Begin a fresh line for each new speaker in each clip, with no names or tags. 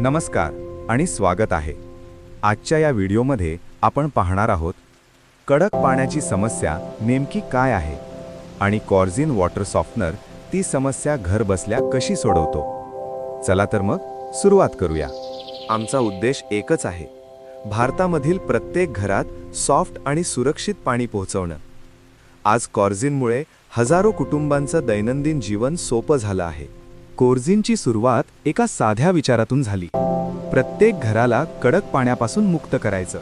नमस्कार आणि स्वागत आहे. आजच्या या व्हिडिओमध्ये आपण पाहणार आहोत कडक पाण्याची समस्या नेमकी काय आहे आणि कॉर्झिन वॉटर सॉफ्टनर ती समस्या घर बसल्या कशी सोडवतो. चला तर मग सुरुवात करूया. आमचा उद्देश एकच आहे भारतामधील प्रत्येक घरात सॉफ्ट आणि सुरक्षित पाणी पोहोचवणं. आज कॉर्झिनमुळे हजारो कुटुंबांचं दैनंदिन जीवन सोपं झालं आहे. कोर्झिनची सुरुवात एका साध्या विचारातून झाली. प्रत्येक घराला कडक पाण्यापासून मुक्त करायचं.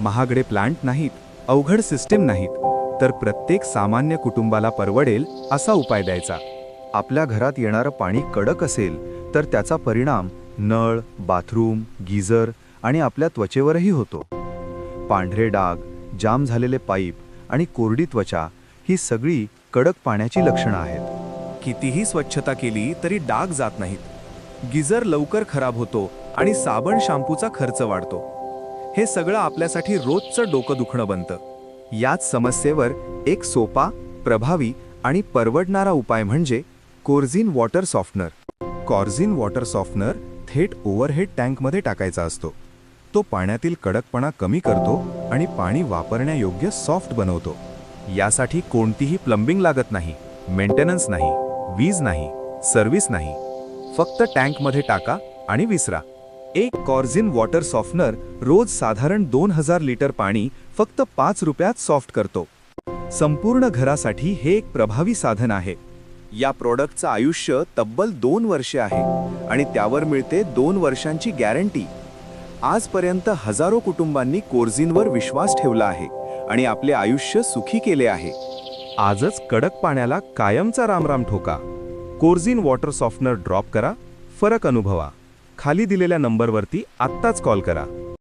महागडे प्लांट नाहीत अवघड सिस्टीम नाहीत तर प्रत्येक सामान्य कुटुंबाला परवडेल असा उपाय द्यायचा. आपल्या घरात येणारं पाणी कडक असेल तर त्याचा परिणाम नळ बाथरूम गीझर आणि आपल्या त्वचेवरही होतो. पांढरे डाग जाम झालेले पाईप आणि कोरडी त्वचा ही सगळी कडक पाण्याची लक्षणं आहेत. कितीही स्वच्छता केली तरी डाग जात नाहीत. गिझर लवकर खराब होतो आणि साबण शॅम्पूचा खर्च वाढतो. हे सगळं आपल्यासाठी रोजचं डोकं दुखणं बनतं. याच समस्येवर एक सोपा प्रभावी आणि परवडणारा उपाय म्हणजे Korzin water softener. Korzin water softener थेट ओव्हरहेड टँकमध्ये टाकायचा असतो. तो पाण्यातील कडकपणा कमी करतो आणि पाणी वापरण्यायोग्य सॉफ्ट बनवतो. यासाठी कोणतीही प्लंबिंग लागत नाही मेंटेनन्स नाही. वीज नाही सर्व्हिस नाही. फक्त टँकमध्ये टाका आणि विसरा. एक कॉर्झिन वॉटर सॉफ्टनर रोज साधारण दोन हजार लिटर पाणी फक्त पाच रुपयात सॉफ्ट करतो. संपूर्ण घरासाठी हे एक प्रभावी साधन आहे. या प्रॉडक्टचं आयुष्य तब्बल दोन वर्षे आहे आणि त्यावर मिळते दोन वर्षांची गॅरंटी. आजपर्यंत हजारो कुटुंबांनी कोर्झिनवर विश्वास ठेवला आहे आणि आपले आयुष्य सुखी केले आहे. आजच कडक पाण्याला कायमचा रामराम ठोका. कोर्झिन वॉटर सॉफ्टनर ड्रॉप करा फरक अनुभवा. खाली दिलेल्या नंबरवरती आत्ताच कॉल करा.